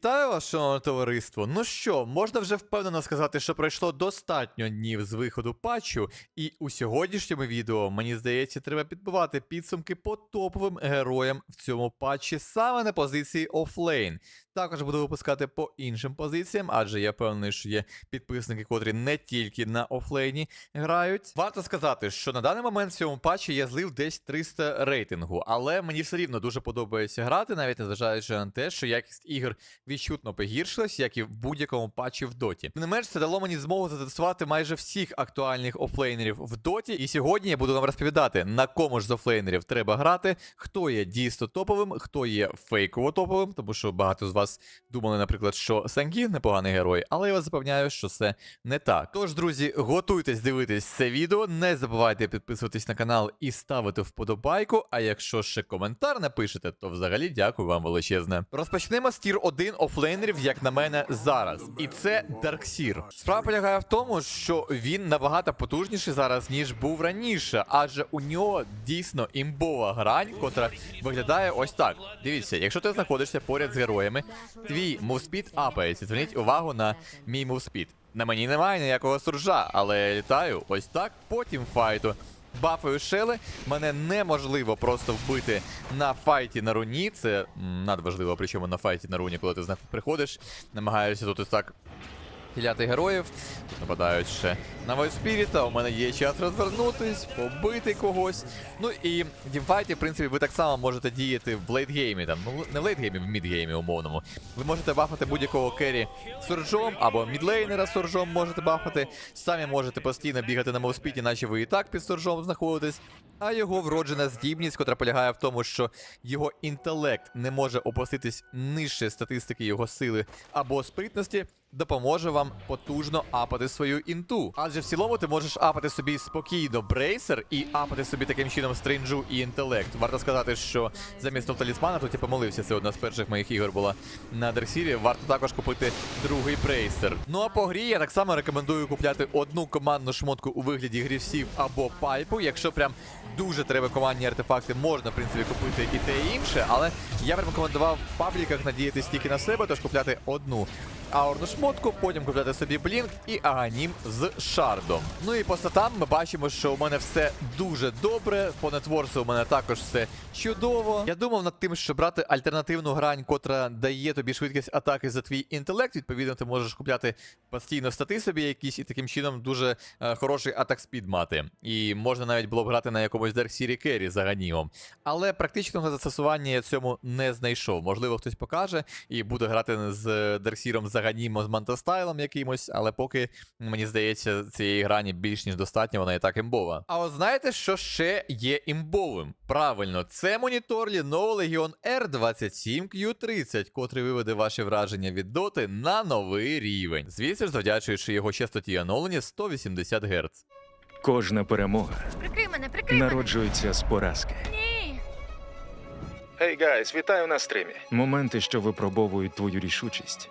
Вітаю вас, товариство. Ну що, можна вже впевнено сказати, що пройшло достатньо днів з виходу патчу, і у сьогоднішньому відео, мені здається, треба підбивати підсумки по топовим героям в цьому патчі саме на позиції офлейн. Також буду випускати по іншим позиціям, адже я впевнений, що є підписники, котрі не тільки на офлейні грають. Варто сказати, що на даний момент в цьому патчі я злив десь 300 рейтингу, але мені все рівно дуже подобається грати, навіть незважаючи на те, що якість ігор відчутно погіршилась, як і в будь-якому патчі в доті. Не менш, це дало мені змогу затестувати майже всіх актуальних офлейнерів в доті. І сьогодні я буду вам розповідати, на кому ж з офлейнерів треба грати, хто є дійсно топовим, хто є фейково топовим, тому що багато з вас думали, наприклад, що Сангін непоганий герой, але я вас запевняю, що це не так. Тож, друзі, готуйтесь дивитись це відео, не забувайте підписуватись на канал і ставити вподобайку. А якщо ще коментар напишете, то взагалі дякую вам величезне. Розпочнемо з тір 1 офлейнерів, як на мене, зараз. І це Дарксір. Справа полягає в тому, що він набагато потужніший зараз, ніж був раніше, адже у нього дійсно імбова грань, котра виглядає ось так. Дивіться, якщо ти знаходишся поряд з героями, твій мувспід апається. Зверніть увагу на мій мувспід. На мені немає ніякого суржа, але я літаю ось так, потім файту. Бафою шели, мене неможливо просто вбити на файті на руні. Це надважливо, причому на файті на руні, коли ти зна- приходиш, намагаєшся тут ось так хиляти героїв. Тут нападають ще на Войспіріта. У мене є час розвернутись, побити когось. Ну і в тімфайті, в принципі, ви так само можете діяти в лейтгеймі, там, ну не в лейтгеймі, в мідгеймі умовному. Ви можете бафати будь-якого керрі суржом або мідлейнера суржом можете бафати. Самі можете постійно бігати на мовспіті, наче ви і так під суржом знаходитесь. А його вроджена здібність, котра полягає в тому, що його інтелект не може опуститись нижче статистики його сили або спритності, допоможе вам потужно апати свою інту. Адже в цілому ти можеш апати собі спокійно брейсер і апати собі таким чином стринджу і інтелект. Варто сказати, що замість талісмана тут я помилився. Це одна з перших моїх ігор була на Дерсірі. Варто також купити другий брейсер. Ну а по грі я так само рекомендую купляти одну командну шмотку у вигляді грівсів або пайпу, якщо прям дуже треба командні артефакти, можна в принципі купити і те і інше, але я б рекомендував в пабліках надіятись тільки на себе, тож купляти одну аурну шмотку, потім купляти собі блінк і аганім з шардом. Ну і по статам ми бачимо, що у мене все дуже добре. По нетворсу у мене також все чудово. Я думав над тим, що брати альтернативну грань, котра дає тобі швидкість атаки за твій інтелект. Відповідно, ти можеш купляти постійно стати собі якісь і таким чином дуже е, хороший атак спід мати. І можна навіть було б грати на якомусь Siri Керрі за ганімом. Але практичного застосування я цьому не знайшов. Можливо, хтось покаже і буде грати з Дарксіром за ганімом з мантастайлом якимось, але поки мені здається, цієї грані більш ніж достатньо, вона і так імбова. А от знаєте, що ще є імбовим? Правильно, це монітор Lenovo Legion R27Q30, котрий виведе ваші враження від доти на новий рівень. Звісно ж, завдячуючи його частоті оновлення 180 Гц. Кожна перемога Прикрий мене, прикрий мене. народжується з поразки. Ні. Гей, гайс, вітаю на стрімі. Моменти, що випробовують твою рішучість.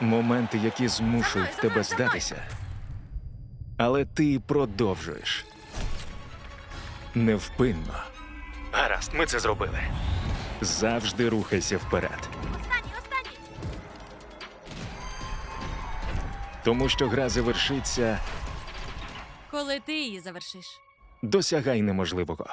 Моменти, які змушують тебе здатися. Але ти продовжуєш. Невпинно. Гаразд, ми це зробили. Завжди рухайся вперед. Останній, останній. Тому що гра завершиться, Коли ти її завершиш. досягай неможливого.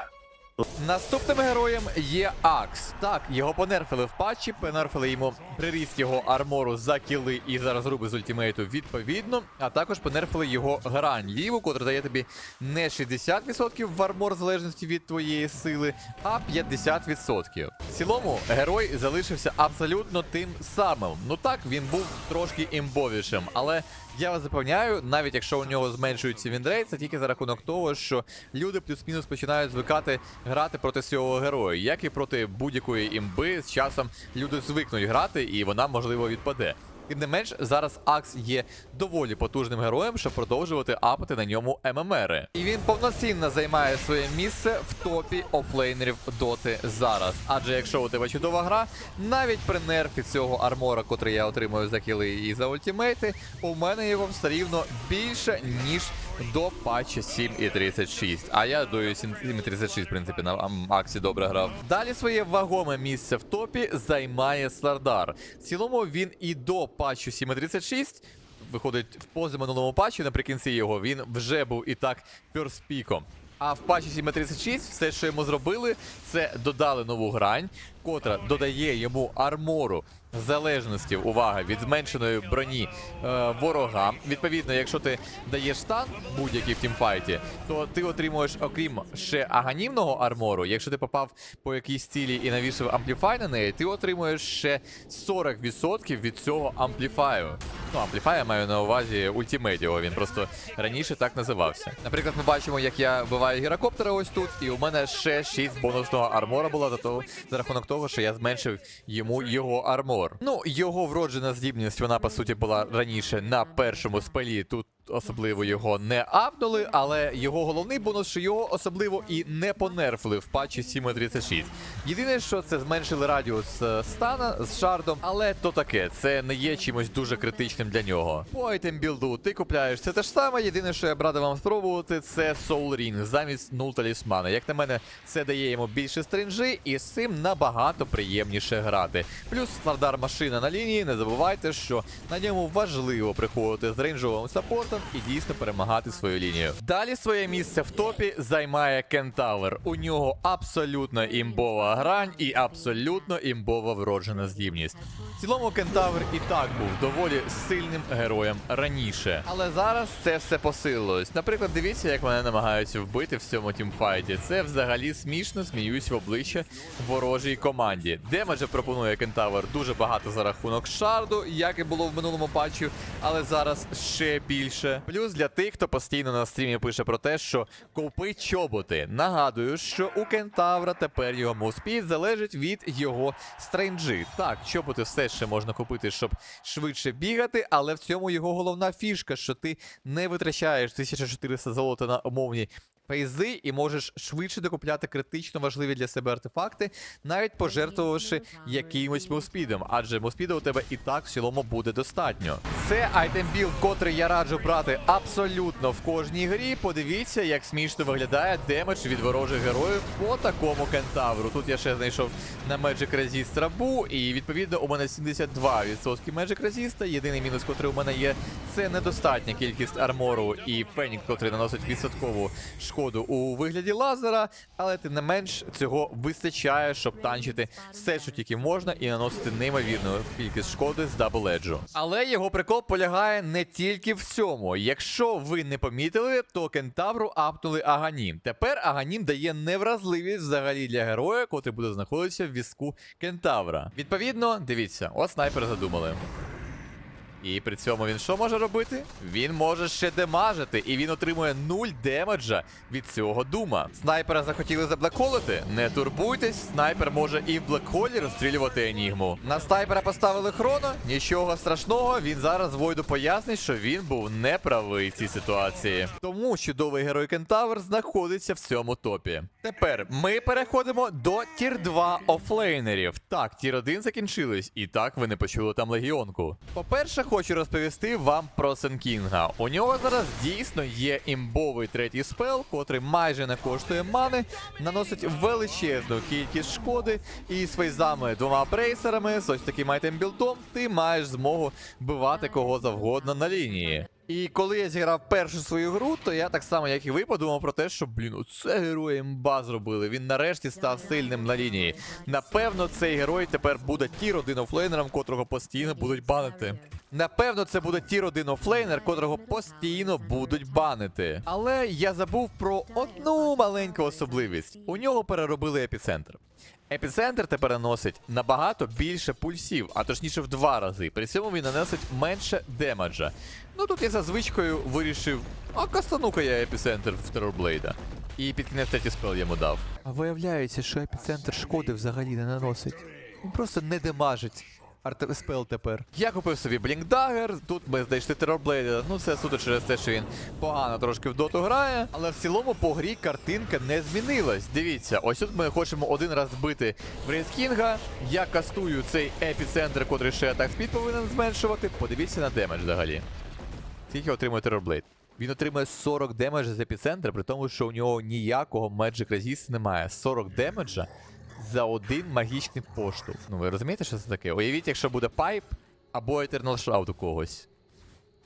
Наступним героєм є Акс. Так, його понерфили в патчі, понерфили йому приріст його армору за кіли і за розруби з ультимейту відповідно, а також понерфили його грань ліву, котра дає тобі не 60% в армор в залежності від твоєї сили, а 50%. Цілому герой залишився абсолютно тим самим. Ну так, він був трошки імбовішим, але я вас запевняю, навіть якщо у нього зменшується вінрейт, це тільки за рахунок того, що люди плюс-мінус починають звикати грати проти цього героя, як і проти будь-якої імби. З часом люди звикнуть грати, і вона можливо відпаде. Тим не менш, зараз Акс є доволі потужним героєм, щоб продовжувати апати на ньому ММРи. І він повноцінно займає своє місце в топі офлейнерів доти зараз. Адже якщо у тебе чудова гра, навіть при нерфі цього армора, котрий я отримую за кіли і за ультімейти, у мене його все рівно більше, ніж до патчу 7.36. А я до 7.36, в принципі, на ам- Аксі добре грав. Далі своє вагоме місце в топі займає Слардар. В цілому він і до патчу 7.36 виходить в позаминулому патчі, наприкінці його він вже був і так пірспіком. А в патчі 7.36 все, що йому зробили, це додали нову грань, котра додає йому армору залежності, увага, від зменшеної броні е, ворогам. Відповідно, якщо ти даєш стан будь-який в тімфайті, то ти отримуєш, окрім ще аганімного армору, якщо ти попав по якійсь цілі і навішав ампліфай на неї, ти отримуєш ще 40% від цього ампліфаю. Ну, ампліфай я маю на увазі ультимедіо, він просто раніше так називався. Наприклад, ми бачимо, як я вбиваю гірокоптера ось тут, і у мене ще 6 бонусного армора було за, того, за рахунок того, що я зменшив йому його армор. Ну, його вроджена здібність, вона по суті була раніше на першому спелі. Тут особливо його не апнули, але його головний бонус, що його особливо і не понерфили в патчі 7.36. Єдине, що це зменшили радіус е, стана з шардом, але то таке, це не є чимось дуже критичним для нього. По айтем білду ти купляєш це те ж саме. Єдине, що я б радив вам спробувати, це Soul Ring замість Null талісмана. Як на мене, це дає йому більше стринжі, і з цим набагато приємніше грати. Плюс Слардар машина на лінії. Не забувайте, що на ньому важливо приходити з рейнджовим саппортом і дійсно перемагати свою лінію. Далі своє місце в топі займає Кентавр. У нього абсолютно імбова грань і абсолютно імбова вроджена здібність. В цілому Кентавр і так був доволі сильним героєм раніше. Але зараз це все посилилось. Наприклад, дивіться, як мене намагаються вбити в цьому тімфайті. Це взагалі смішно сміюсь в обличчя ворожій команді. Демеджа пропонує Кентавр дуже багато за рахунок шарду, як і було в минулому патчі, але зараз ще більше. Плюс для тих, хто постійно на стрімі пише про те, що купи чоботи. Нагадую, що у Кентавра тепер його муспід залежить від його стрейнджі. Так, чоботи все ще можна купити, щоб швидше бігати, але в цьому його головна фішка, що ти не витрачаєш 1400 золота на умовні фейзи і можеш швидше докупляти критично важливі для себе артефакти, навіть пожертвувавши якимось муспідом, адже муспіда у тебе і так в цілому буде достатньо. Це айтем білд, котрий я раджу брати абсолютно в кожній грі. Подивіться, як смішно виглядає демедж від ворожих героїв по такому кентавру. Тут я ще знайшов на Magic Resist рабу, і відповідно у мене 72% Magic Resist. Єдиний мінус, котрий у мене є, це недостатня кількість армору і фенік, котрий наносить відсоткову шкоду у вигляді лазера, але тим не менш цього вистачає, щоб танчити все, що тільки можна, і наносити неймовірну кількість шкоди з дабл-еджу. Але його прикол полягає не тільки в цьому. Якщо ви не помітили, то кентавру апнули Аганім. Тепер Аганім дає невразливість взагалі для героя, котрий буде знаходитися в візку кентавра. Відповідно, дивіться, от снайпер задумали. І при цьому він що може робити? Він може ще демажити, і він отримує 0 демеджа від цього дума. Снайпера захотіли заблекхолити? Не турбуйтесь, снайпер може і в блекхолі розстрілювати енігму. На снайпера поставили хроно, нічого страшного. Він зараз Войду пояснить, що він був неправий в цій ситуації. Тому чудовий герой Кентавр знаходиться в цьому топі. Тепер ми переходимо до тір 2 офлейнерів. Так, тір 1 закінчились, і так ви не почули там легіонку. По-перше, хочу розповісти вам про Сенкінга. У нього зараз дійсно є імбовий третій спел, котрий майже не коштує мани, наносить величезну кількість шкоди, і з фейзами двома брейсерами, з ось таким айтем білдом, ти маєш змогу вбивати кого завгодно на лінії. І коли я зіграв першу свою гру, то я так само, як і ви, подумав про те, що блін, оце герой імба зробили. Він нарешті став сильним на лінії. Напевно, цей герой тепер буде тір один офлейнером, котрого постійно будуть банити. Напевно, це буде тір один офлейнер, котрого постійно будуть банити. Але я забув про одну маленьку особливість. У нього переробили епіцентр. Епіцентр тепер наносить набагато більше пульсів, а точніше в два рази. При цьому він наносить менше демеджа. Ну тут я за звичкою вирішив, а кастану-ка я епіцентр в Терорблейда. І під кінець третій спел йому дав. А виявляється, що епіцентр шкоди взагалі не наносить. Він просто не демажить. Артспел тепер. Я купив собі Блінкдагер, тут ми знайшли Терорблейда. Ну це суто через те, що він погано трошки в доту грає. Але в цілому по грі картинка не змінилась. Дивіться, ось тут ми хочемо один раз збити Брейскінга. Я кастую цей епіцентр, котрий ще атак спід повинен зменшувати. Подивіться на демедж взагалі. Скільки отримує Терорблейд. Він отримує 40 демеджа з епіцентра, при тому, що у нього ніякого Magic Resist немає. 40 демеджа за один магічний поштовх. Ну ви розумієте, що це таке? Уявіть, якщо буде пайп або Eternal Shroud у когось.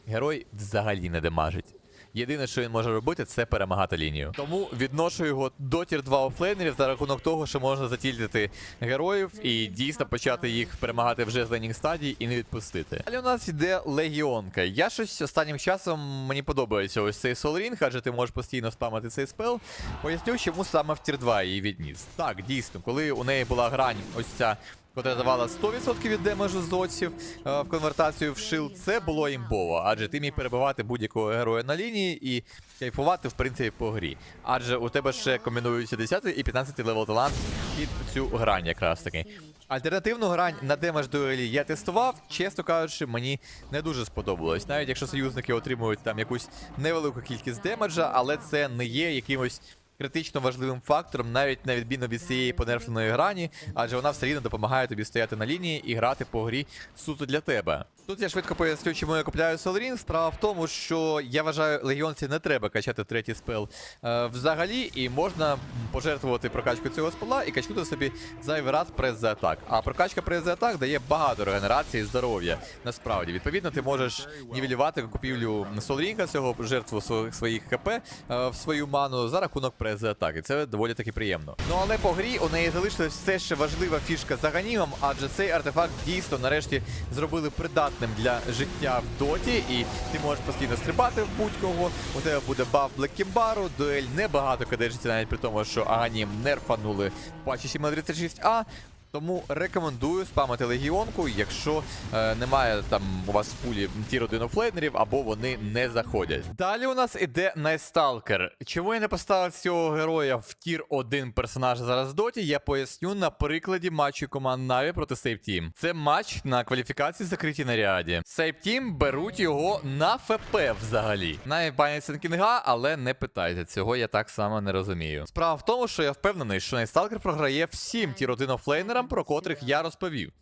Герой взагалі не демажить. Єдине, що він може робити, це перемагати лінію. Тому відношу його до тір 2 офлейнерів за рахунок того, що можна затільдити героїв і дійсно почати їх перемагати вже з лейнінг стадії і не відпустити. Далі у нас йде легіонка. Я щось останнім часом мені подобається ось цей Ring, адже ти можеш постійно спамити цей спел. Поясню, чому саме в тір 2 її відніс. Так, дійсно, коли у неї була грань, ось ця котра давала 100% від демеджу зодців е, в конвертацію в шил, це було імбово, адже ти міг перебивати будь-якого героя на лінії і кайфувати, в принципі, по грі. Адже у тебе ще комбінуються 10 і 15 левел талант під цю грань якраз таки. Альтернативну грань на демедж дуелі я тестував, чесно кажучи, мені не дуже сподобалось. Навіть якщо союзники отримують там якусь невелику кількість демеджа, але це не є якимось критично важливим фактором, навіть на відміну від цієї понерфленої грані, адже вона все рівно допомагає тобі стояти на лінії і грати по грі суто для тебе. Тут я швидко поясню, чому я купляю Солрін. Справа в тому, що я вважаю, легіонці не треба качати третій спел е, взагалі, і можна пожертвувати прокачку цього спела і качнути собі зайвий раз прес за атак. А прокачка прес за атак дає багато регенерації здоров'я. Насправді, відповідно, ти можеш нівелювати купівлю Солрінка, цього жертву сво- своїх хп е, в свою ману за рахунок прес за атаки. Це доволі таки приємно. Ну але по грі у неї залишилась все ще важлива фішка з аганімом, адже цей артефакт дійсно нарешті зробили придатним для життя в доті, і ти можеш постійно стрибати в будь-кого. У тебе буде баф Блекімбару, дуель небагато кадежиться, навіть при тому, що аганім нерфанули в патчі 736А. Тому рекомендую спамити легіонку, якщо е, немає там у вас в пулі тір 1 офлейнерів, або вони не заходять. Далі у нас іде Найсталкер. Чому я не поставив цього героя в тір 1 персонажа зараз доті, я поясню на прикладі матчу команд Наві проти Save Team. Це матч на кваліфікації закритій на ряді. Save Team беруть його на ФП взагалі. Навіть банять Сенкінга, але не питайте, цього я так само не розумію. Справа в тому, що я впевнений, що Найсталкер програє всім тір 1 офлейнерам, про котрих я розповів.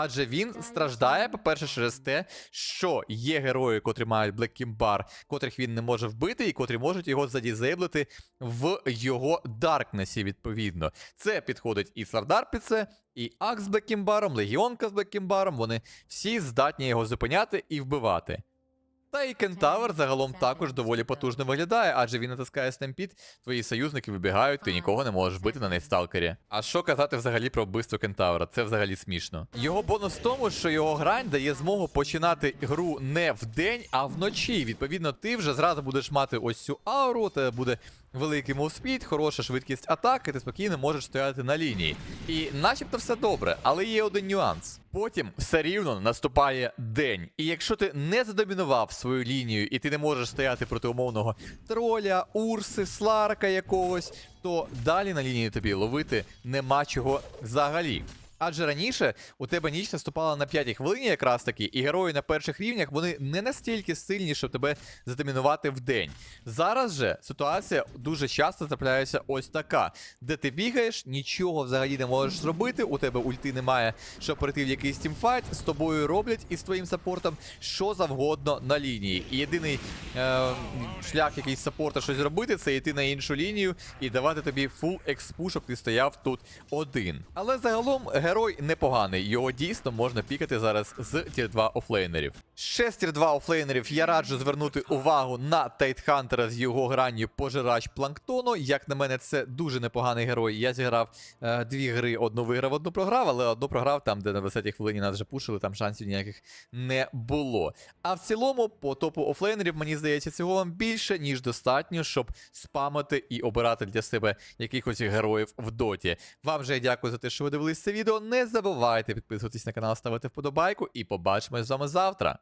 Адже він страждає, по-перше, через те, що є герої, котрі мають Блеккімбар, котрих він не може вбити, і котрі можуть його задізейблити в його Даркнесі, відповідно. Це підходить і Сардар під це, і Акс з Блеккімбаром, Легіонка з Блеккімбаром, вони всі здатні його зупиняти і вбивати. Та і Кентавр загалом також доволі потужно виглядає, адже він натискає стемпід, твої союзники вибігають, ти нікого не можеш бити на нейсталкері. А що казати взагалі про вбивство Кентавра? Це взагалі смішно. Його бонус в тому, що його грань дає змогу починати гру не в день, а вночі. Відповідно, ти вже зразу будеш мати ось цю ауру, тебе буде великий мовспід, хороша швидкість атаки, ти спокійно можеш стояти на лінії. І начебто все добре, але є один нюанс. Потім все рівно наступає день. І якщо ти не задомінував свою лінію, і ти не можеш стояти проти умовного троля, урси, сларка якогось, то далі на лінії тобі ловити нема чого взагалі. Адже раніше у тебе ніч наступала на п'ятій хвилині, якраз таки, і герої на перших рівнях вони не настільки сильні, щоб тебе задомінувати в день. Зараз же ситуація дуже часто трапляється ось така, де ти бігаєш, нічого взагалі не можеш зробити, у тебе ульти немає, щоб перейти в якийсь тімфайт, з тобою роблять і з твоїм саппортом що завгодно на лінії. І єдиний е, шлях якийсь саппорта щось зробити, це йти на іншу лінію і давати тобі фул експу, щоб ти стояв тут один. Але загалом герой непоганий, його дійсно можна пікати зараз з тір 2 офлейнерів. Ще з тір 2 офлейнерів я раджу звернути увагу на Тайтхантера з його гранню пожирач планктону. Як на мене, це дуже непоганий герой. Я зіграв е, дві гри, одну виграв, одну програв, але одну програв там, де на 20-й хвилині нас вже пушили, там шансів ніяких не було. А в цілому, по топу офлейнерів, мені здається, цього вам більше, ніж достатньо, щоб спамити і обирати для себе якихось героїв в доті. Вам же я дякую за те, що ви дивились це Не забувайте підписуватись на канал, ставити вподобайку, і побачимось з вами завтра.